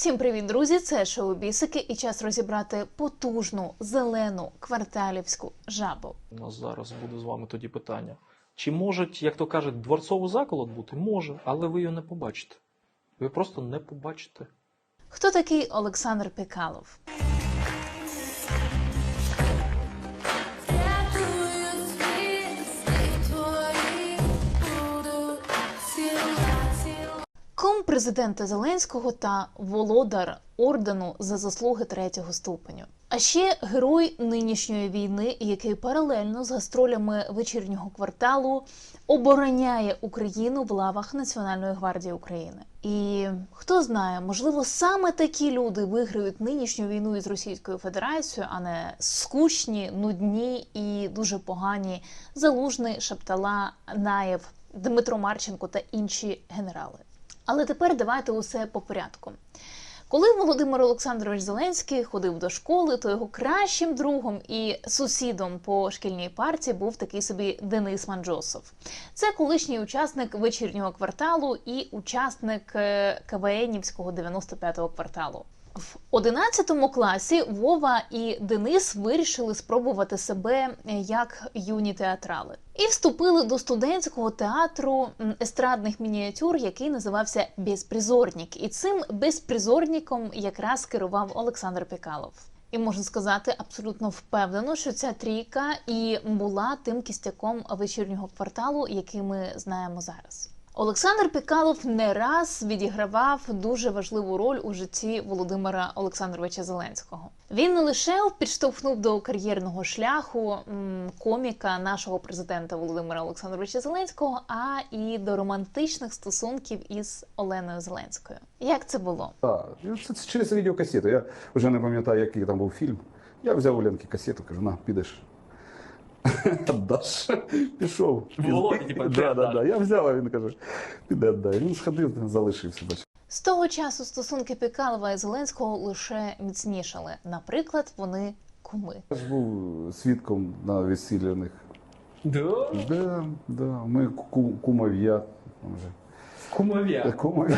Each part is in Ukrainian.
Всім привіт, друзі! Це шоу Бісики і час розібрати потужну зелену кварталівську жабу. У нас зараз буде з вами тоді питання. Чи можуть, як то кажуть, дворцовий заколот бути? Може, але ви його не побачите. Ви просто не побачите. Хто такий Олександр Пікалов? Президента Зеленського та володар ордену за заслуги третього ступеню. А ще герой нинішньої війни, який паралельно з гастролями вечірнього кварталу обороняє Україну в лавах Національної гвардії України. І хто знає, можливо, саме такі люди виграють нинішню війну із Російською Федерацією, а не скучні, нудні і дуже погані залужний Шаптала, Наєв, Дмитро Марченко та інші генерали. Але тепер давайте усе по порядку. Коли Володимир Олександрович Зеленський ходив до школи, то його кращим другом і сусідом по шкільній парті був такий собі Денис Манджосов. Це колишній учасник вечірнього кварталу і учасник е, КВНівського 95-го кварталу. В 11 класі Вова і Денис вирішили спробувати себе як юні театрали і вступили до студентського театру естрадних мініатюр, який називався Безпризорнік. І цим безпризорніком якраз керував Олександр Пікалов. І можна сказати абсолютно впевнено, що ця трійка і була тим кістяком вечірнього кварталу, який ми знаємо зараз. Олександр Пікалов не раз відігравав дуже важливу роль у житті Володимира Олександровича Зеленського. Він не лише підштовхнув до кар'єрного шляху коміка нашого президента Володимира Олександровича Зеленського, а і до романтичних стосунків із Оленою Зеленською. Як це було? Так, це це через відеокасету. Я вже не пам'ятаю, який там був фільм. Я взяв у Ленки касету, кажу, на, підеш. Даш. Пішов. Володя, типа, да, да, да. Я взяв, а він каже, піде, дай. Він сходив, залишився. З того часу стосунки Пікалова і Зеленського лише міцнішали. Наприклад, вони куми. Я ж був свідком на весілля них. Да? Да, да. Ми ку- кумов'я. там же. Кумов'я. Кумов'я.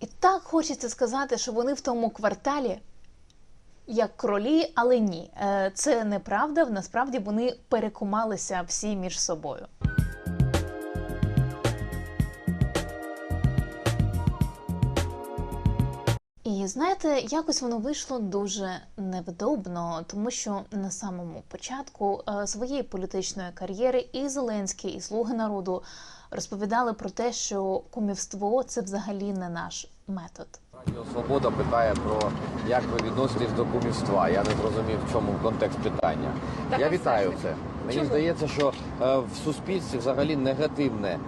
І так хочеться сказати, що вони в тому кварталі як кролі, але ні, Е, це неправда. Насправді вони перекумалися всі між собою. І знаєте, якось воно вийшло дуже невдобно, тому що на самому початку е, своєї політичної кар'єри і Зеленський, і Слуги народу розповідали про те, що кумівство це взагалі не наш метод. Радіо Свобода питає про як ви відноситесь до кумівства. Я не зрозумів, в чому контекст питання. Я вітаю це. Мені здається, що е, в суспільстві взагалі негативне.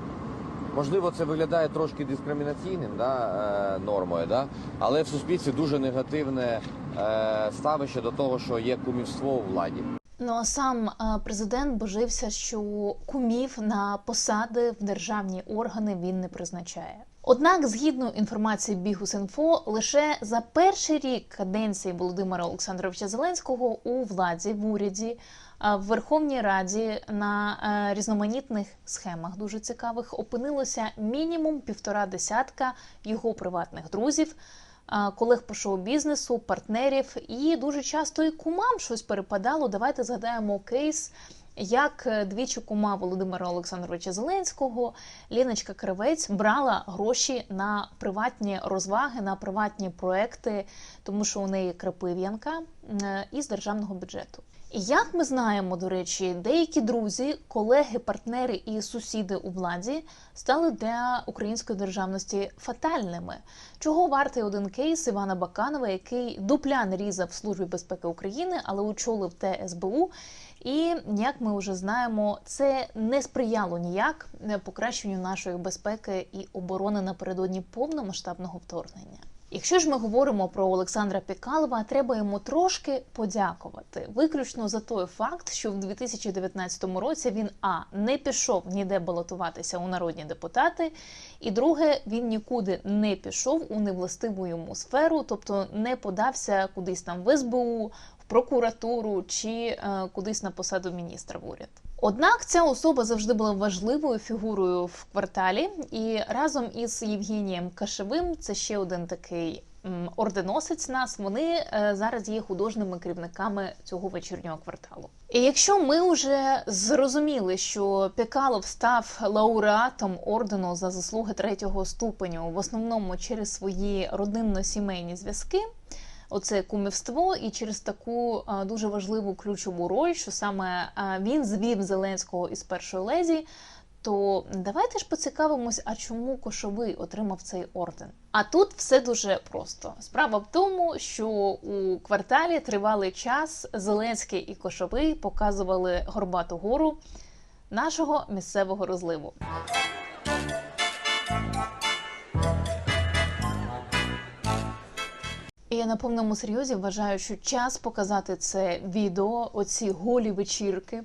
Можливо, це виглядає трошки дискримінаційним да, е, нормою, да? але в суспільстві дуже негативне е, ставище до того, що є кумівство у владі. Ну а сам е, президент божився, що кумів на посади в державні органи він не призначає. Однак, згідно інформації Бігус.Інфо, лише за перший рік каденції Володимира Олександровича Зеленського у владі в уряді. В Верховній Раді на е, різноманітних схемах дуже цікавих опинилося мінімум півтора десятка його приватних друзів, колег по шоу-бізнесу, партнерів, і дуже часто і кумам щось перепадало. Давайте згадаємо кейс. Як е, двічі кума Володимира Олександровича Зеленського Ліночка Кривець брала гроші на приватні розваги, на приватні проекти, тому що у неї крапив'янка е, із державного бюджету. І як ми знаємо, до речі, деякі друзі, колеги, партнери і сусіди у владі стали для української державності фатальними. Чого вартий один кейс Івана Баканова, який дупля не різав в Службі безпеки України, але очолив те СБУ. І як ми вже знаємо, це не сприяло ніяк покращенню нашої безпеки і оборони напередодні повномасштабного вторгнення. Якщо ж ми говоримо про Олександра Пікалова, треба йому трошки подякувати, виключно за той факт, що в 2019 році він а не пішов ніде балотуватися у народні депутати, і друге, він нікуди не пішов у невластиву йому сферу, тобто не подався кудись там в СБУ, прокуратуру чи е, кудись на посаду міністра в уряд. Однак ця особа завжди була важливою фігурою в кварталі, і разом із Євгенієм Кашевим, це ще один такий орденосець нас. Вони е, зараз є художніми керівниками цього вечірнього кварталу. І якщо ми вже зрозуміли, що Пікалов став лауреатом ордену за заслуги третього ступеню, в основному через свої родинно-сімейні зв'язки. Оце кумівство, і через таку дуже важливу ключову роль, що саме він звів Зеленського із першої леді. То давайте ж поцікавимось, а чому Кошовий отримав цей орден. А тут все дуже просто. Справа в тому, що у кварталі тривалий час Зеленський і Кошовий показували горбату гору нашого місцевого розливу. Я на повному серйозі вважаю, що час показати це відео, оці голі вечірки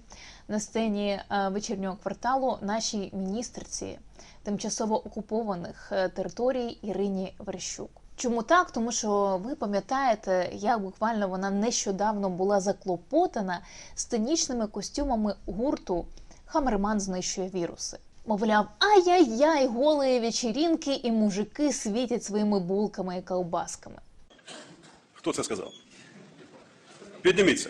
на сцені е, вечірнього кварталу нашій міністерці тимчасово окупованих е, територій Ірині Верещук. Чому так? Тому що ви пам'ятаєте, як буквально вона нещодавно була заклопотана сценічними костюмами гурту Хамерман знищує віруси. Мовляв, ай-яй-яй, голої вечірінки і мужики світять своїми булками і колбасками. Хто це сказав? Підніміться.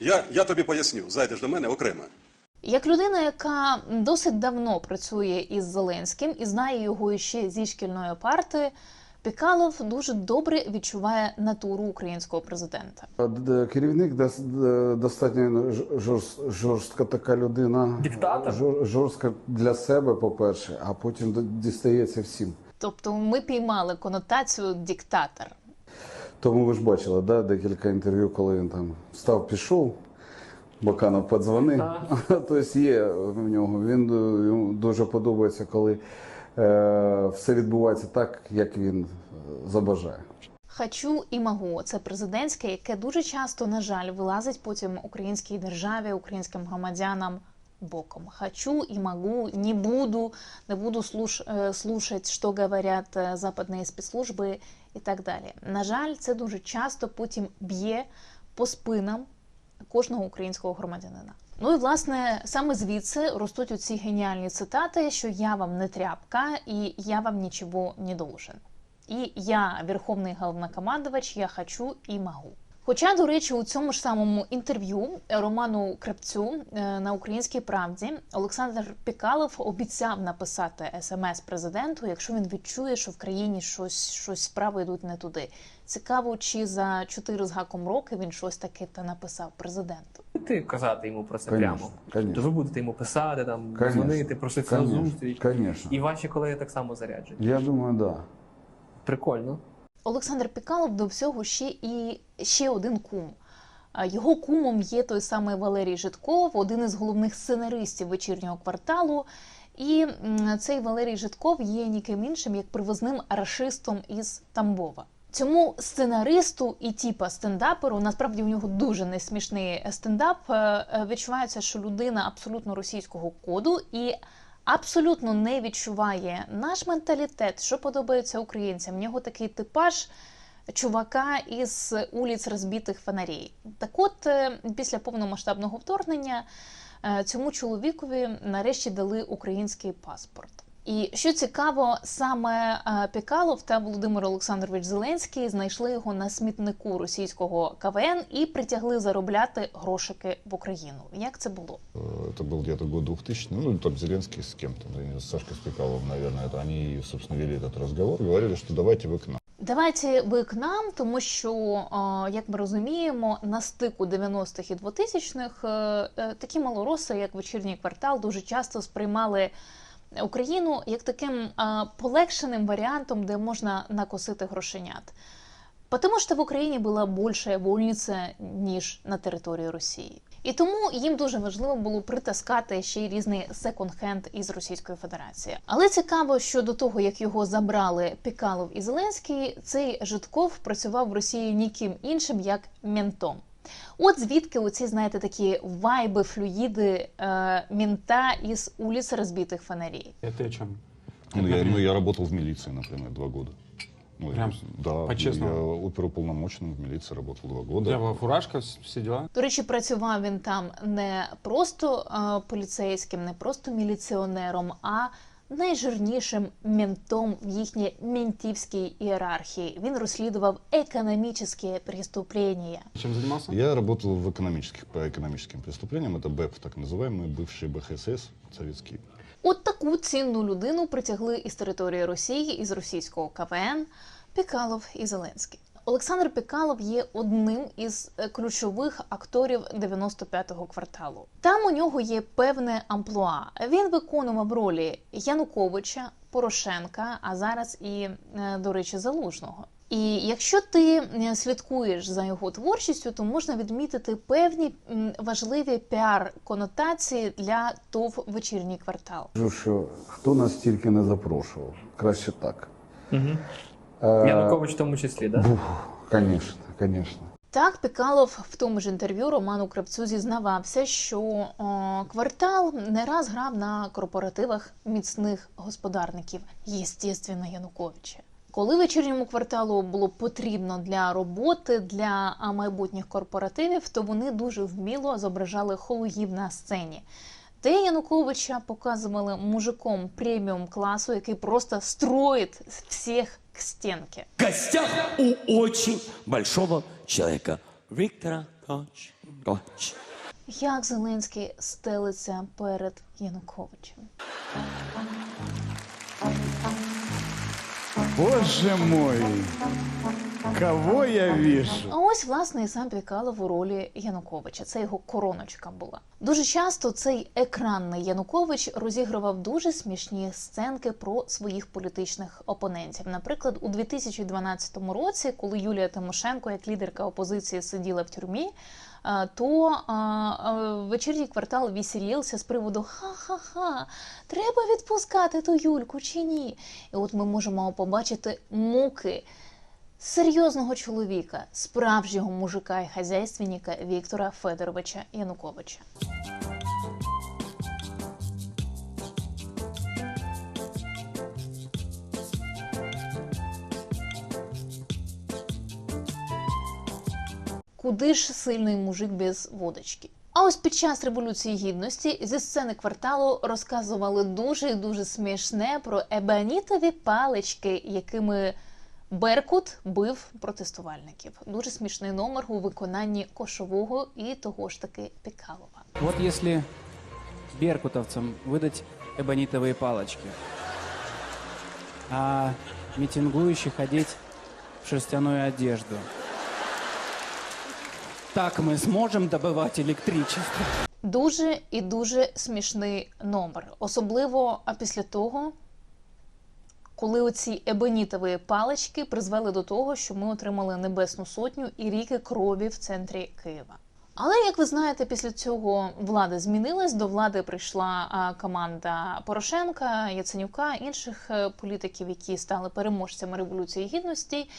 Я, я тобі поясню, зайдеш до мене окремо. Як людина, яка досить давно працює із Зеленським і знає його ще зі шкільної парти, Пікалов дуже добре відчуває натуру українського президента. Керівник дос- достатньо жорстка така людина. Диктатор? Жорстка для себе, по-перше, а потім дістається всім. Тобто ми піймали конотацію диктатор. Тому ви ж бачили, да, декілька інтерв'ю, коли він там встав, пішов. Баканов подзвонив. Тобто є в нього. Він е, йому дуже подобається, коли е, все відбувається так, як він е, забажає. Хочу і могу. Це президентське, яке дуже часто, на жаль, вилазить потім українській державі, українським громадянам боком. Хочу і могу, не буду, не буду слуш, е, слушать, що говорять е, западні спецслужби і так далі. На жаль, це дуже часто потім б'є по спинам кожного українського громадянина. Ну і власне саме звідси ростуть оці геніальні цитати, що я вам не тряпка і я вам нічого не должен. І я, верховний головнокомандувач, я хочу і могу. Хоча, до речі, у цьому ж самому інтерв'ю Роману Крепцю е, на українській правді Олександр Пікалов обіцяв написати смс президенту, якщо він відчує, що в країні щось, щось справи йдуть не туди. Цікаво, чи за чотири з гаком роки він щось таке та написав президенту. Ти казати йому про це Конечно, прямо. конечно. То ви будете йому писати, там, Конечно, дзвонити, просити на зустріч. конечно. І ваші колеги так само заряджені. Я думаю, так. Да. Прикольно. Олександр Пікалов до всього ще і ще один кум. Його кумом є той самий Валерій Житков, один із головних сценаристів вечірнього кварталу. І цей Валерій Житков є ніким іншим як привозним рашистом із Тамбова. Цьому сценаристу і типа стендаперу насправді у нього дуже несмішний стендап. е, е, Відчувається, що людина абсолютно російського коду і абсолютно не відчуває наш менталітет, що подобається українцям. В нього такий типаж чувака із улиць розбитих фонарей. Так от, е, після повномасштабного вторгнення е, цьому чоловікові нарешті дали український паспорт. І що цікаво, саме е, Пікалов та Володимир Олександрович Зеленський знайшли його на смітнику російського КВН і притягли заробляти грошики в Україну. Як це було? Это был где-то год 2000, ну, там Зеленский с кем-то, да, с Сашкой Спекаловым, наверное, это они, собственно, вели этот разговор, говорили, что давайте вы к нам. Давайте ви к нам, тому що, е, як ми розуміємо, на стику 90-х і 2000-х е, е, такі малороси, як вечірній квартал, дуже часто сприймали Україну як таким полегшеним варіантом, де можна накосити грошенят. Потому що в Україні була більша вольниця, ніж на території Росії. І тому їм дуже важливо було притаскати ще й різний секонд-хенд із Російської Федерації. Але цікаво, що до того як його забрали Пікалов і Зеленський, цей Житков працював в Росії ніким іншим як ментом. От звідки оці, знаєте, такі вайби, флюїди е, мента із улиць розбитих фонарей. Это о чем? Ну, я, ну, я работал в милиции, например, два года. Ну, Прям я- да, по-честному? я оперуполномоченным в милиции работал два года. Да, фуражка, все дела. До речі, працював він там не просто е, поліцейським, не просто міліціонером, а найжирнішим ментом в їхній ментівській ієрархії. Він розслідував економічні преступлення. Чем занимался? Я работал в экономических, по экономическим преступлениям. Это БЭП, так называемый, бывший БХСС, советский. От таку цінну людину притягли із території Росії із російського КВН Пікалов і Зеленський. Олександр Пікалов є одним із е, ключових акторів 95-го кварталу. Там у нього є певне амплуа. Він виконував ролі Януковича, Порошенка, а зараз і, е, до речі, Залужного. І якщо ти слідкуєш за його творчістю, то можна відмітити певні важливі піар-конотації для ТОВ вечірній квартал. Що хто нас тільки не запрошував. Краще так. Угу. Е, Янукович в тому числі, да? Звісно, звісно. Так, Пікалов в тому ж інтерв'ю Роману Кравцю зізнавався, що о, квартал не раз грав на корпоративах міцних господарників, єстественно, Януковича. Коли вечірньому кварталу було потрібно для роботи, для майбутніх корпоративів, то вони дуже вміло зображали хологів на сцені. Те Януковича показували мужиком преміум класу, який просто строїть всіх к стенке. В гостях у очень большого человека. Виктора Янукович. Як Зеленський стелиться перед Януковичем? Боже мой, кого я вижу? А ось власне і сам Пікалов у ролі Януковича. Це його короночка була. Дуже часто цей екранний Янукович розігрував дуже смішні сценки про своїх політичних опонентів. Наприклад, у 2012 році, коли Юлія Тимошенко, як лідерка опозиції, сиділа в тюрмі. е, То а, а, вечірній квартал веселівся з приводу ха-ха-ха, треба відпускати ту Юльку чи ні? І от ми можемо побачити муки серйозного чоловіка, справжнього мужика і хазяйственника Віктора Федоровича Януковича. Куди ж сильний мужик без водочки? А ось під час революції гідності зі сцени кварталу розказували дуже і дуже смішне про ебанітові палички, якими Беркут бив протестувальників. Дуже смішний номер у виконанні кошового і того ж таки Пікалова. Вот если беркутовцам выдать эбонитовые палочки, а митингующих одеть в шерстяную одежду, так мы сможем добывать электричество. Дуже і дуже смішний номер, особливо а після того, коли оці ебонітові палички призвели до того, що ми отримали Небесну Сотню і ріки крові в центрі Києва. Але як ви знаєте, після цього влада змінилась. До влади прийшла команда Порошенка, Яценюка, інших е, політиків, які стали переможцями революції гідності.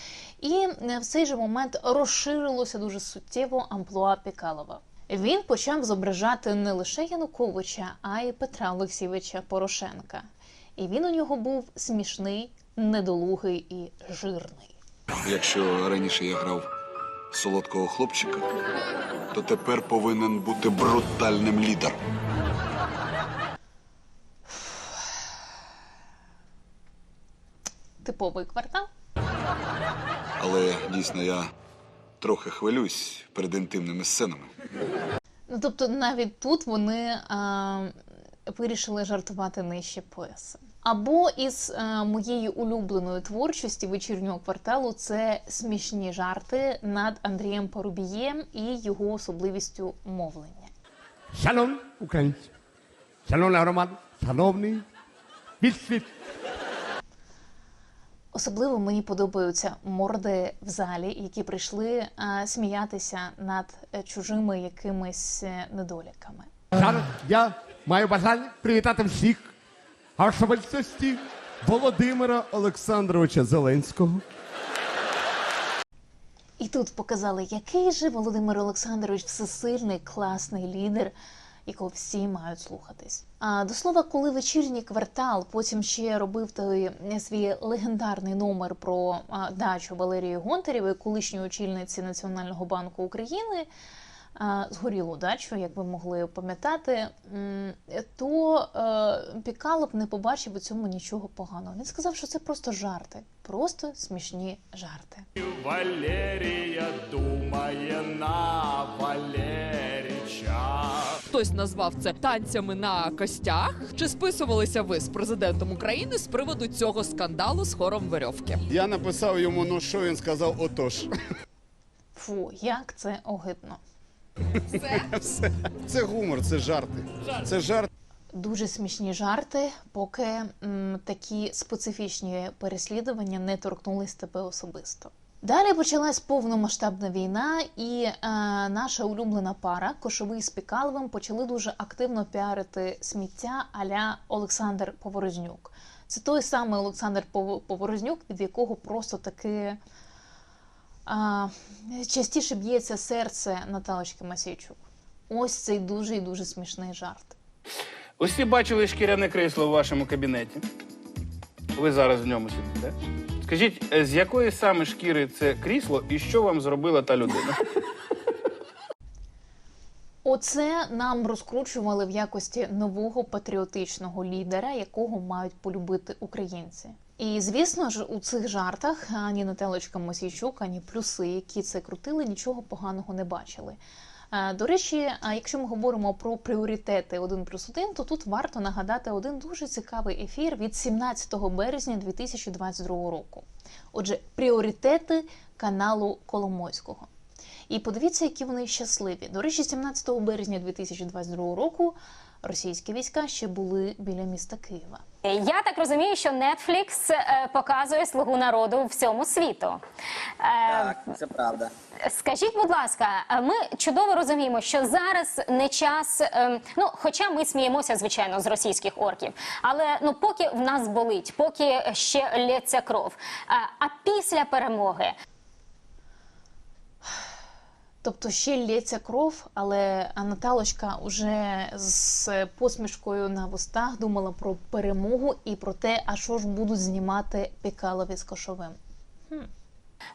І е, в цей же момент розширилося дуже суттєво амплуа Пікалова. Він почав зображати не лише Януковича, а й Петра Олексійовича Порошенка. І він у нього був смішний, недолугий і жирний. Якщо раніше я грав солодкого хлопчика, то тепер повинен бути брутальним лідером. Типовий квартал. Але дійсно я трохи хвилююсь перед інтимними сценами. Ну тобто навіть тут вони а, вирішили жартувати нижче пояса. Або із е, моєї улюбленої творчості вечірнього кварталу це смішні жарти над Андрієм Порубієм і його особливістю мовлення. Шалом, українці. Шалом, громада. Шановний. Підсвіт. Особливо мені подобаються морди в залі, які прийшли е, сміятися над е, чужими якимись недоліками. Зараз я маю бажання привітати всіх а в Володимира Олександровича Зеленського. І тут показали, який же Володимир Олександрович всесильний, класний лідер, коли всі мають слухатись. А до слова, коли вечірній квартал потім ще робив той свій легендарний номер про дачу Валерії Гонтарєвої, колишньої очільниці Національного банку України. А, Згорілу дачу, як ви могли пам'ятати, то е, Пікалов не побачив у цьому нічого поганого. Він сказав, що це просто жарти, просто смішні жарти. Валерія думає на Валеріча. Хтось назвав це танцями на костях. Чи списувалися ви з президентом України з приводу цього скандалу з хором верьовки? Я написав йому, ну що він сказав, отож. Фу, як це огидно. Все. Це гумор, це жарти. Це жарт. Дуже смішні жарти, поки м, такі специфічні переслідування не торкнулись тебе особисто. Далі почалась повномасштабна війна, і е, наша улюблена пара Кошовий з Пікаловим почали дуже активно піарити сміття аля Олександр Поворознюк. Це той самий Олександр Пов- Поворознюк, від якого просто таки частіше б'ється серце Наталочки Масійчук. Ось цей дуже і дуже смішний жарт. Усі бачили шкіряне крісло у вашому кабінеті. Ви зараз в ньому сидите. Скажіть, е, з якої саме шкіри це крісло і що вам зробила та людина? Оце нам розкручували в якості нового патріотичного лідера, якого мають полюбити українці. І звісно ж, у цих жартах ані Нателочка Мосійчук, ані плюси, які це крутили, нічого поганого не бачили. Е, До речі, якщо ми говоримо про пріоритети 1 плюс 1, то тут варто нагадати один дуже цікавий ефір від 17 березня 2022 року. Отже, пріоритети каналу Коломойського. І подивіться, які вони щасливі. До речі, 17 березня 2022 року російські війська ще були біля міста Києва. Я так розумію, що Netflix е, показує слугу народу всьому світу. Е, Так, це правда. Скажіть, будь ласка, ми чудово розуміємо, що зараз не час. е, Ну, хоча ми сміємося, звичайно, з російських орків, але ну поки в нас болить, поки ще лється кров. Е, А після перемоги Тобто ще лється кров, але Наталочка уже з посмішкою на вустах думала про перемогу і про те, а що ж будуть знімати Пікалові з Кошовим.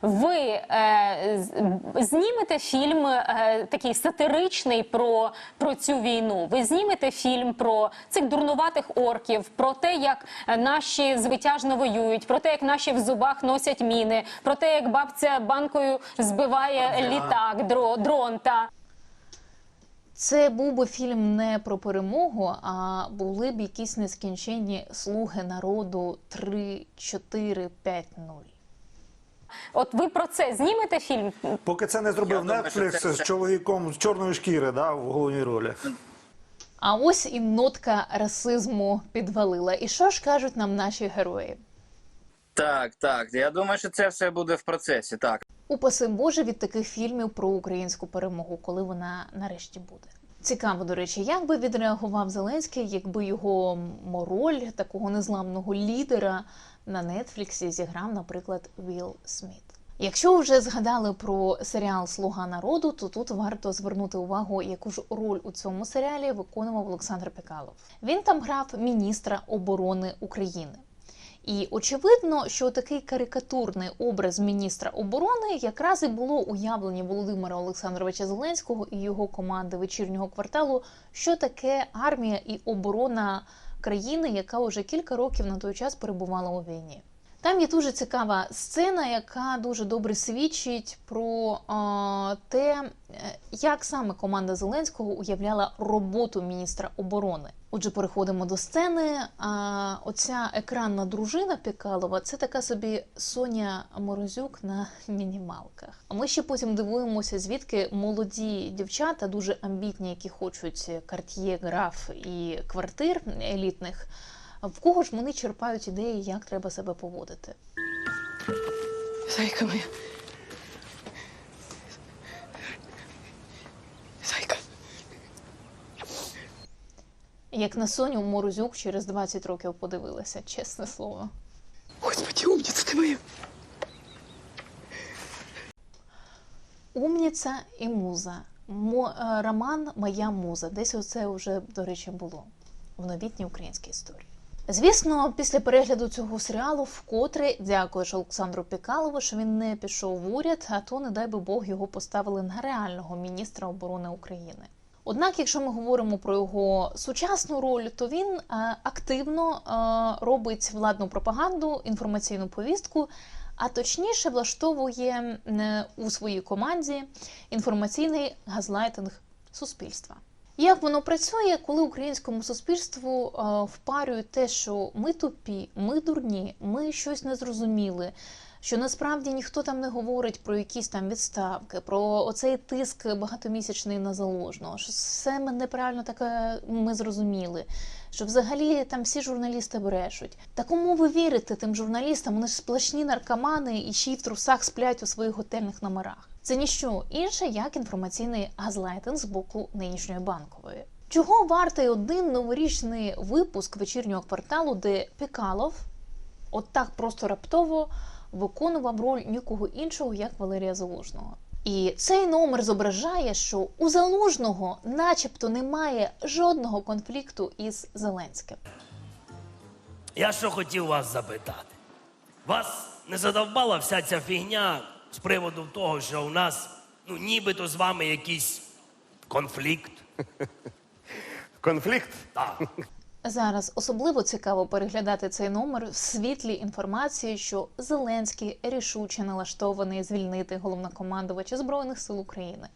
Ви е, знімете фільм е, такий сатиричний про, про цю війну. Ви знімете фільм про цих дурнуватих орків, про те, як наші звитяжно воюють, про те, як наші в зубах носять міни, про те, як бабця банкою збиває літак, дро, дрон та. Це був би фільм не про перемогу, а були б якісь нескінченні слуги народу 3, 4, 5, 0. От ви про це знімете фільм? Поки це не зробив Netflix з чоловіком з чорної шкіри, да, в головній ролі. А ось і нотка расизму підвалила. І що ж кажуть нам наші герої? Так, так. Я думаю, що це все буде в процесі. Так. Упаси Боже від таких фільмів про українську перемогу, коли вона нарешті буде. Цікаво, до речі, як би відреагував Зеленський, якби його мороль такого незламного лідера на Нетфліксі зіграв, наприклад, Вілл Сміт. Якщо вже згадали про серіал Слуга народу, то тут варто звернути увагу, яку ж роль у цьому серіалі виконував Олександр Пекалов. Він там грав міністра оборони України. І очевидно, що такий карикатурний образ міністра оборони якраз і було уявлення Володимира Олександровича Зеленського і його команди вечірнього кварталу, що таке армія і оборона країни, яка вже кілька років на той час перебувала у війні. Там є дуже цікава сцена, яка дуже добре свідчить про те, е, як саме команда Зеленського уявляла роботу міністра оборони. Отже, переходимо до сцени. А оця екранна дружина Пікалова це така собі Соня Морозюк на мінімалках. А ми ще потім дивуємося, звідки молоді дівчата, дуже амбітні, які хочуть карт'є, граф і квартир елітних. В кого ж вони черпають ідеї, як треба себе поводити? Зайка моя. Зайка. Як на Соню Морозюк через 20 років подивилася, чесне слово. Господи, умниця ти моя. Умніця і муза. Мо, е, роман Моя муза. Десь оце вже, до речі, було в новітній українській історії. Звісно, після перегляду цього серіалу вкотре дякуєш Олександру Пікалову, що він не пішов в уряд, а то, не дай би Бог, його поставили на реального міністра оборони України. Однак, якщо ми говоримо про його сучасну роль, то він е, активно е, робить владну пропаганду, інформаційну повістку, а точніше влаштовує е, у своїй команді інформаційний газлайтинг суспільства. Як воно працює, коли українському суспільству е, впарюють те, що ми тупі, ми дурні, ми щось не зрозуміли, що насправді ніхто там не говорить про якісь там відставки, про оцей тиск багатомісячний на заложного, що все ми неправильно таке ми зрозуміли, що взагалі там всі журналісти брешуть. Та кому ви вірите тим журналістам? Вони ж сплошні наркомани і ще й в трусах сплять у своїх готельних номерах. Це ніщо інше, як інформаційний газлайтинг з боку нинішньої банкової. Чого вартий один новорічний випуск вечірнього кварталу, де Пікалов от просто раптово виконував роль нікого іншого, як Валерія Залужного. І цей номер зображає, що у Залужного, начебто, немає жодного конфлікту із Зеленським. Я що хотів вас запитати? Вас не задовбала вся ця фігня з приводу того, що у нас ну, нібито з вами якийсь конфлікт? Конфлікт? Так. Зараз особливо цікаво переглядати цей номер в світлі інформації, що Зеленський рішуче налаштований звільнити головнокомандувача збройних сил України.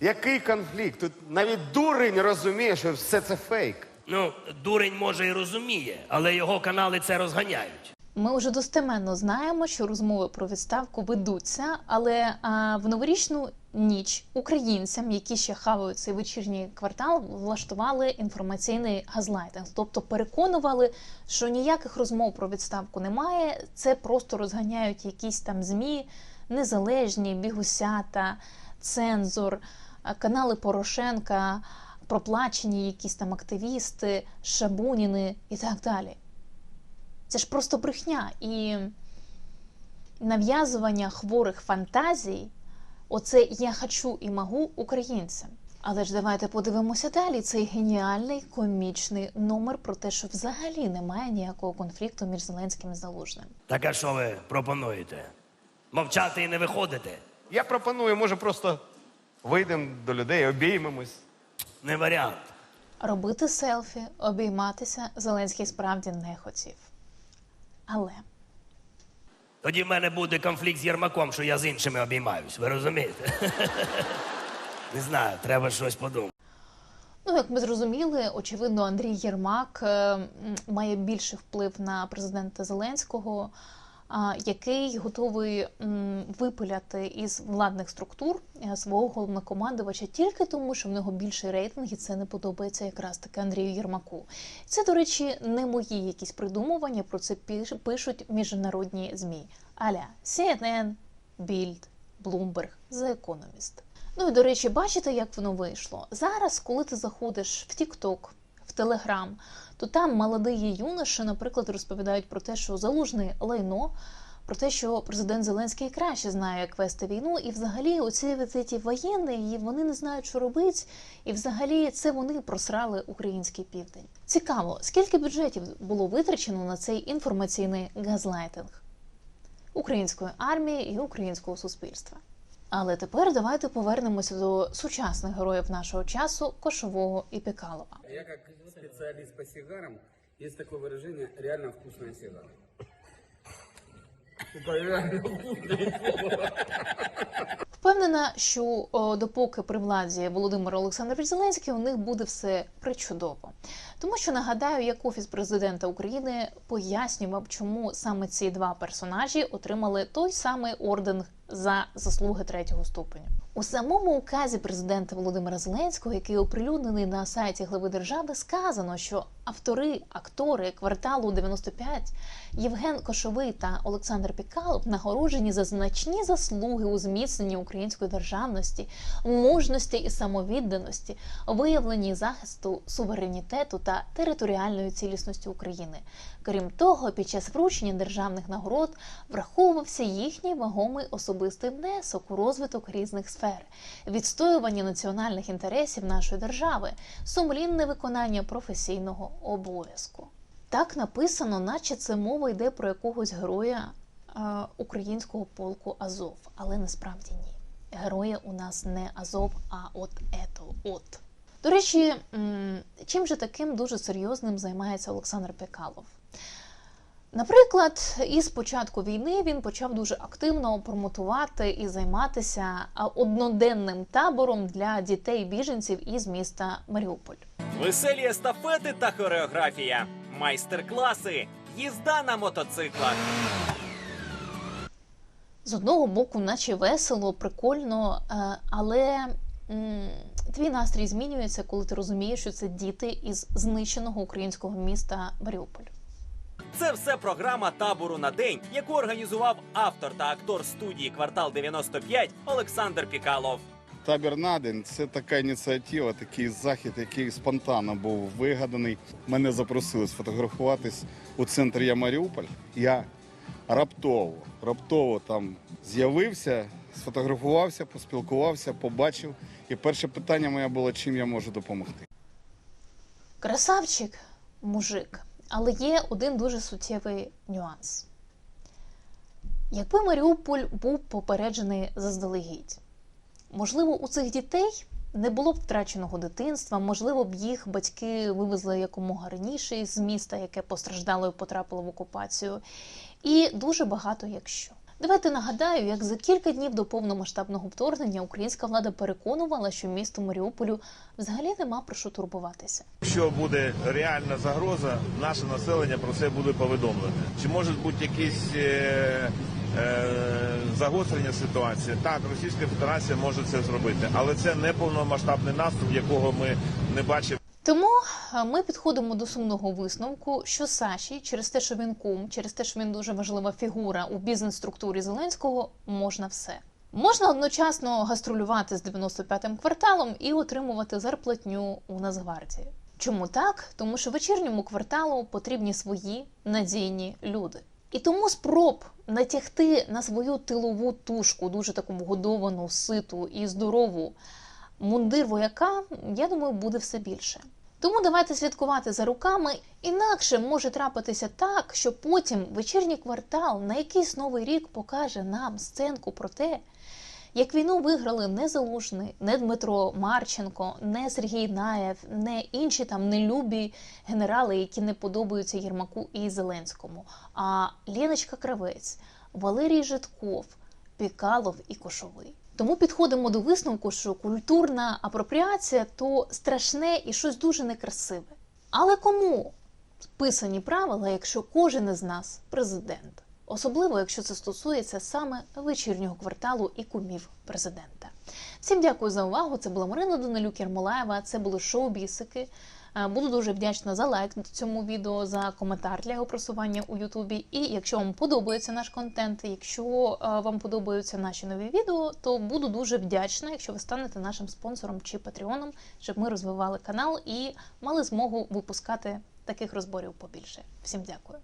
Який конфлікт? Тут навіть дурень розуміє, що все це фейк. Ну, дурень може і розуміє, але його канали це розганяють. Ми вже достеменно знаємо, що розмови про відставку ведуться, але а, в новорічну ніч українцям, які ще хавають цей вечірній квартал, влаштували інформаційний газлайтинг, тобто переконували, що ніяких розмов про відставку немає. Це просто розганяють якісь там змі, незалежні, бігусята, цензор, канали Порошенка, проплачені якісь там активісти, шабуніни і так далі. Це ж просто брехня і нав'язування хворих фантазій. Оце я хочу і могу українцям. Але ж давайте подивимося далі. Цей геніальний комічний номер про те, що взагалі немає ніякого конфлікту між Зеленським і Залужним. Так а що ви пропонуєте? Мовчати і не виходити? Я пропоную, може, просто вийдемо до людей, обіймемось. Не варіант. Робити селфі, обійматися Зеленський справді не хотів. Але Тоді в мене буде конфлікт з Єрмаком, що я з іншими обіймаюсь. Ви розумієте? Не знаю, треба щось подумати. Ну, як ми зрозуміли, очевидно, Андрій Єрмак е, має більший вплив на президента Зеленського, який готовий випиляти із владних структур е, свого головнокомандувача тільки тому, що в нього більший рейтинг, і це не подобається якраз таки Андрію Єрмаку. Це, до речі, не мої якісь придумування. Про це пиш- пишуть міжнародні змі. Аля CNN, Bild, Bloomberg, The Economist. Ну і до речі, бачите, як воно вийшло? Зараз, коли ти заходиш в TikTok, в Telegram, то там молоді юноші, наприклад, розповідають про те, що залужне лайно, про те, що президент Зеленський краще знає, як вести війну, і взагалі оці ці воєнні, і вони не знають, що робити, і взагалі це вони просрали український південь. Цікаво, скільки бюджетів було витрачено на цей інформаційний газлайтинг української армії і українського суспільства. Але тепер давайте повернемося до сучасних героїв нашого часу Кошового і Пікалова. Я как специалист по сигарам, есть такое выражение «реально вкусная сигара». Это реально вкусная сигара. Впевнена, що о, допоки при владі Володимир Олександрович Зеленський у них буде все причудово. Тому що нагадаю, як офіс президента України пояснював, чому саме ці два персонажі отримали той самий орден за заслуги третього ступеня. У самому указі президента Володимира Зеленського, який оприлюднений на сайті глави держави, сказано, що автори, актори кварталу 95 Євген Кошовий та Олександр Пікалов нагороджені за значні заслуги у зміцненні української державності, мужності і самовідданості, виявленні захисту суверенітету та територіальної цілісності України. Крім того, під час вручення державних нагород враховувався їхній вагомий особистий внесок у розвиток різних сфер, відстоювання національних інтересів нашої держави, сумлінне виконання професійного обов'язку. Так написано, наче це мова йде про якогось героя е, українського полку Азов, але насправді ні. Герої у нас не Азов, а от ето, от. До речі, чим же таким дуже серйозним займається Олександр Пекалов? Наприклад, із початку війни він почав дуже активно промотувати і займатися одноденним табором для дітей біженців із міста Маріуполь. Веселі естафети та хореографія, майстер-класи, їзда на мотоциклах. З одного боку, наче весело, прикольно, е, але твій настрій змінюється, коли ти розумієш, що це діти із знищеного українського міста Маріуполь. Це все програма табору на день, яку організував автор та актор студії Квартал 95 Олександр Пікалов. Табір на день це така ініціатива, такий захід, який спонтанно був вигаданий. Мене запросили сфотографуватись у центрі Я Маріуполь. Я раптово, раптово там з'явився, сфотографувався, поспілкувався, побачив. І перше питання моє було, чим я можу допомогти. Красавчик, мужик, але є один дуже суттєвий нюанс. Якби Маріуполь був попереджений заздалегідь, можливо, у цих дітей не було б втраченого дитинства, можливо б їх батьки вивезли якомога раніше з міста, яке постраждало і потрапило в окупацію. І дуже багато якщо. Давайте нагадаю, як за кілька днів до повномасштабного вторгнення українська влада переконувала, що місту Маріуполю взагалі нема про що турбуватися. Якщо буде реальна загроза, наше населення про це буде повідомлене. Чи можуть бути якісь е, е, загострення ситуації? Так, Російська Федерація може це зробити, але це не повномасштабний наступ, якого ми не бачимо. Тому е, ми підходимо до сумного висновку, що Саші, через те, що він кум, через те, що він дуже важлива фігура у бізнес-структурі Зеленського, можна все. Можна одночасно гастролювати з 95-м кварталом і отримувати зарплатню у Нацгвардії. Чому так? Тому що вечірньому кварталу потрібні свої надійні люди. І тому спроб натягти на свою тилову тушку, дуже таку вгодовану, ситу і здорову мундир вояка, я думаю, буде все більше. Тому давайте слідкувати за руками, інакше може трапитися так, що потім вечірній квартал на якийсь новий рік покаже нам сценку про те, як війну виграли не Залужний, не Дмитро Марченко, не Сергій Наєв, не інші там нелюбі генерали, які не подобаються Єрмаку і Зеленському, а Леночка Кравець, Валерій Житков, Пікалов і Кошовий. Тому підходимо до висновку, що культурна апропріація то страшне і щось дуже некрасиве. Але кому писані правила, якщо кожен із нас президент? Особливо, якщо це стосується саме вечірнього кварталу і кумів президента. Всім дякую за увагу. Це була Марина Данилюк Ярмолаєва. Це були шоу-бісики. Е, Буду дуже вдячна за лайк цьому відео, за коментар для його просування у Ютубі. І якщо вам подобається наш контент, якщо е, вам подобаються наші нові відео, то буду дуже вдячна, якщо ви станете нашим спонсором чи патреоном, щоб ми розвивали канал і мали змогу випускати таких розборів побільше. Всім дякую.